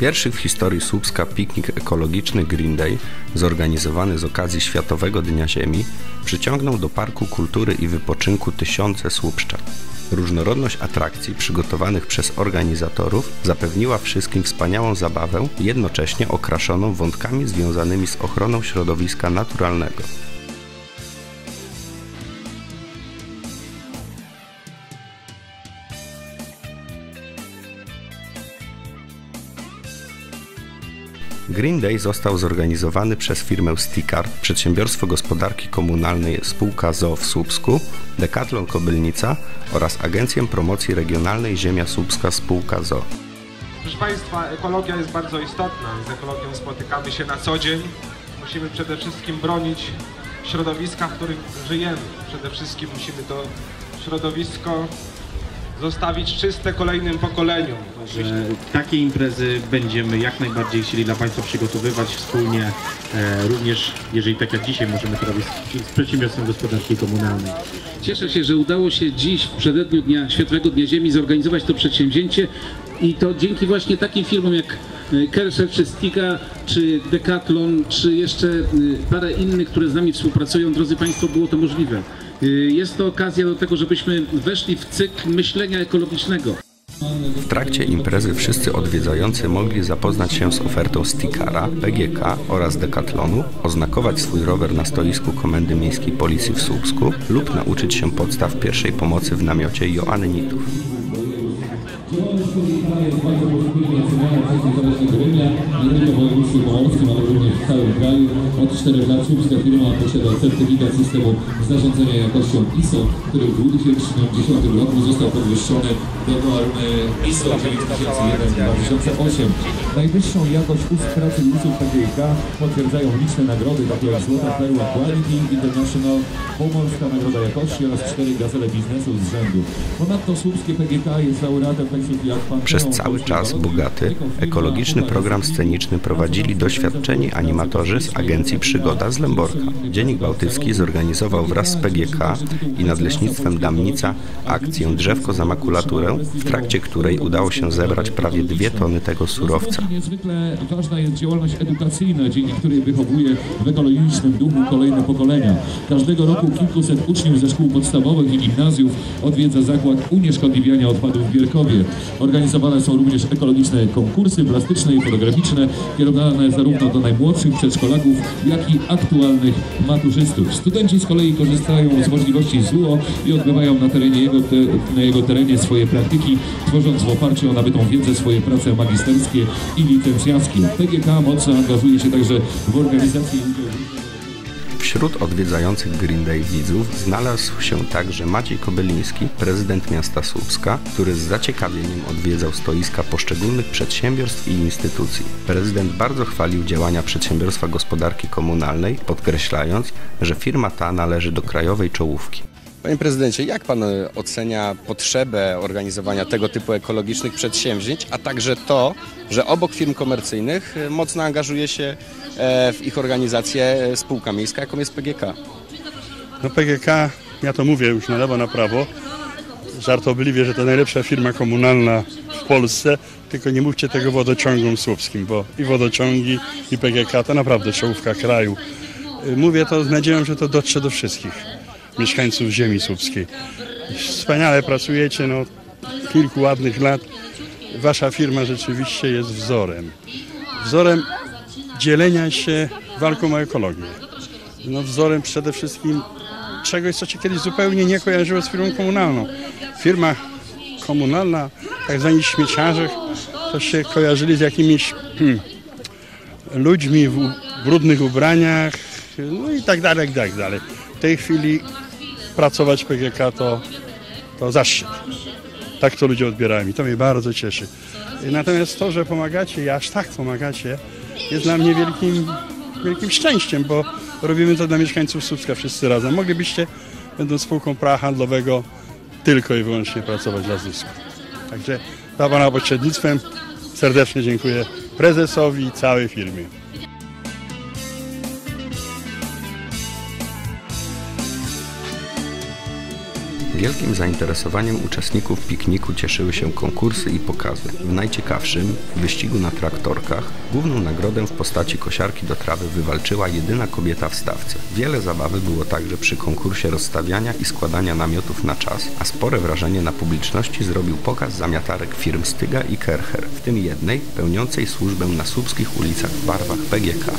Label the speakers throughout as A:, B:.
A: Pierwszy w historii Słupska piknik ekologiczny Green Day, zorganizowany z okazji Światowego Dnia Ziemi, przyciągnął do Parku Kultury i Wypoczynku tysiące słupszczan. Różnorodność atrakcji przygotowanych przez organizatorów zapewniła wszystkim wspaniałą zabawę, jednocześnie okraszoną wątkami związanymi z ochroną środowiska naturalnego. Green Day został zorganizowany przez firmę Stikar, Przedsiębiorstwo Gospodarki Komunalnej Spółka ZOO w Słupsku, Decathlon Kobylnica oraz Agencję Promocji Regionalnej Ziemia Słupska Spółka ZOO.
B: Proszę Państwa, ekologia jest bardzo istotna. Z ekologią spotykamy się na co dzień. Musimy przede wszystkim bronić środowiska, w którym żyjemy. Przede wszystkim musimy to środowisko zostawić czyste kolejnym pokoleniom.
C: że takie imprezy będziemy jak najbardziej chcieli dla Państwa przygotowywać wspólnie, e, również jeżeli tak jak dzisiaj możemy to robić z, z Przedsiębiorstwem Gospodarki Komunalnej.
D: Cieszę się, że udało się dziś w przededniu Dnia Światowego Dnia Ziemi zorganizować to przedsięwzięcie i to dzięki właśnie takim firmom jak e, Kersher czy Stika, czy Decathlon, czy jeszcze e, parę innych, które z nami współpracują. Drodzy Państwo, było to możliwe. E, Jest to okazja do tego, żebyśmy weszli w cykl myślenia ekologicznego.
A: W trakcie imprezy wszyscy odwiedzający mogli zapoznać się z ofertą Stikara, PGK oraz Decathlonu, oznakować swój rower na stoisku Komendy Miejskiej Policji w Słupsku lub nauczyć się podstaw pierwszej pomocy w namiocie Joannitów.
E: Działalność polityka jest bardzo pozytywnie oceniana przez niezależnego rynka, nie tylko w województwie pomorskim, ale również w całym kraju. Od 4 lat słupska firma posiada certyfikat systemu zarządzania jakością ISO, który w 2010 roku został podwyższony do normy ISO 9001-2008. Najwyższą jakość usług pracy usług PGK potwierdzają liczne nagrody, takie jak Złota Perła Quality International, Pomorska Nagroda Jakości oraz cztery gazele biznesu z rzędu. Ponadto słupskie PGK jest laureatem Państw jak Panteon
A: Przez cały czas bogaty, ekologiczny program sceniczny prowadzili doświadczeni animatorzy z agencji Przygoda z Lęborka. Dziennik Bałtycki zorganizował wraz z PGK i Nadleśnictwem Damnica akcję Drzewko za makulaturę, w trakcie której udało się zebrać prawie dwie tony tego surowca.
E: Niezwykle ważna jest działalność edukacyjna, dzięki której wychowuje w ekologicznym duchu kolejne pokolenia. Każdego roku kilkuset uczniów ze szkół podstawowych i gimnazjów odwiedza zakład unieszkodliwiania odpadów w Gierkowie. Organizowane są również ekologiczne konkursy plastyczne i fotograficzne, kierowane zarówno do najmłodszych przedszkolaków, jak i aktualnych maturzystów. Studenci z kolei korzystają z możliwości ZUO i odbywają na terenie jego, te, na jego terenie swoje praktyki, tworząc w oparciu o nabytą wiedzę swoje prace magisterskie i licencjackie. PGK mocno angażuje się także w organizację
A: Wśród odwiedzających Green Day widzów znalazł się także Maciej Kobyliński, prezydent miasta Słupska, który z zaciekawieniem odwiedzał stoiska poszczególnych przedsiębiorstw i instytucji. Prezydent bardzo chwalił działania Przedsiębiorstwa Gospodarki Komunalnej, podkreślając, że firma ta należy do krajowej czołówki.
F: Panie prezydencie, jak pan e, ocenia potrzebę organizowania tego typu ekologicznych przedsięwzięć, a także to, że obok firm komercyjnych e, mocno angażuje się e, w ich organizację spółka miejska, jaką jest PGK?
G: No PGK, ja to mówię już na lewo, na prawo, żartobliwie, że to najlepsza firma komunalna w Polsce, tylko nie mówcie tego wodociągom słupskim, bo i wodociągi, i PGK to naprawdę czołówka kraju. Mówię to z nadzieją, że to dotrze do wszystkich mieszkańców ziemi słupskiej. Wspaniale pracujecie, no kilku ładnych lat. Wasza firma rzeczywiście jest wzorem. Wzorem dzielenia się walką o ekologię. No wzorem przede wszystkim czegoś, co się kiedyś zupełnie nie kojarzyło z firmą komunalną. Firma komunalna, tak zwani śmieciarze, to się kojarzyli z jakimiś hmm, ludźmi w brudnych ubraniach, no i tak dalej, i tak dalej. W tej chwili pracować PGK to, to zaszczyt. Tak to ludzie odbierają i to mnie bardzo cieszy. Natomiast to, że pomagacie i aż tak pomagacie, jest dla mnie wielkim, wielkim szczęściem, bo robimy to dla mieszkańców Słupska wszyscy razem. Moglibyście, będąc spółką prawa handlowego, tylko i wyłącznie pracować dla zysku. Także za Pana pośrednictwem serdecznie dziękuję prezesowi i całej firmie.
A: Wielkim zainteresowaniem uczestników pikniku cieszyły się konkursy i pokazy. W najciekawszym wyścigu na traktorkach główną nagrodę w postaci kosiarki do trawy wywalczyła jedyna kobieta w stawce. Wiele zabawy było także przy konkursie rozstawiania i składania namiotów na czas, a spore wrażenie na publiczności zrobił pokaz zamiatarek firm Styga i Kercher, w tym jednej pełniącej służbę na słupskich ulicach w barwach PGK.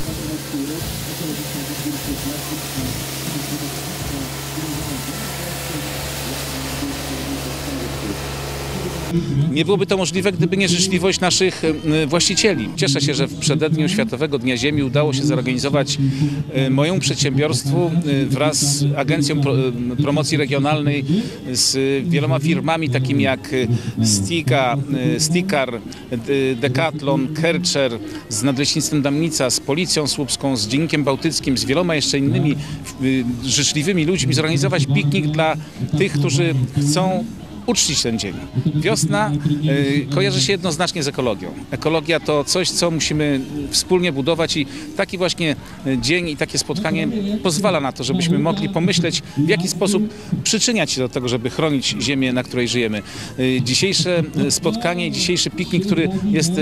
D: Nie byłoby to możliwe, gdyby nie życzliwość naszych e, właścicieli. Cieszę się, że w przededniu Światowego Dnia Ziemi udało się zorganizować e, mojemu przedsiębiorstwu e, wraz z Agencją Pro- Promocji Regionalnej, z wieloma firmami takimi jak Stika, Stikar, Decathlon, Kercher, z Nadleśnictwem Damnica, z Policją Słupską, z Dziennikiem Bałtyckim, z wieloma jeszcze innymi życzliwymi ludźmi zorganizować piknik dla tych, którzy chcą uczcić ten dzień. Wiosna y, kojarzy się jednoznacznie z ekologią. Ekologia to coś, co musimy wspólnie budować i taki właśnie y, dzień i takie spotkanie pozwala na to, żebyśmy mogli pomyśleć, w jaki sposób przyczyniać się do tego, żeby chronić ziemię, na której żyjemy. Y, Dzisiejsze spotkanie, dzisiejszy piknik, który jest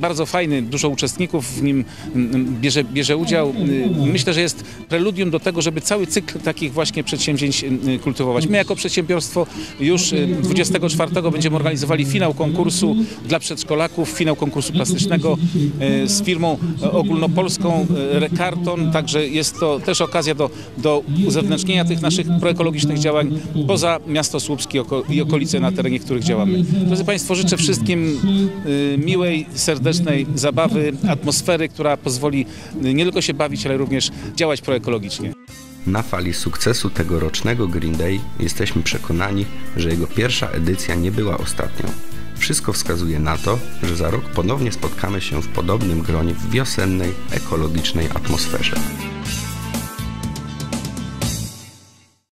D: bardzo fajny, dużo uczestników w nim mm, bierze, bierze udział. Myślę, że jest preludium do tego, żeby cały cykl takich właśnie przedsięwzięć kultywować. My jako przedsiębiorstwo już 24 będziemy organizowali finał konkursu dla przedszkolaków, finał konkursu plastycznego y, z firmą ogólnopolską y, Rekarton, także jest to też okazja do, do uzewnętrznienia tych naszych proekologicznych działań poza miasto Słupskie i okolice, na terenie których działamy. Drodzy Państwo, życzę wszystkim miłej, serdecznej zabawy, atmosfery, która pozwoli nie tylko się bawić, ale również działać proekologicznie.
A: Na fali sukcesu tegorocznego Green Day jesteśmy przekonani, że jego pierwsza edycja nie była ostatnią. Wszystko wskazuje na to, że za rok ponownie spotkamy się w podobnym gronie w wiosennej, ekologicznej atmosferze.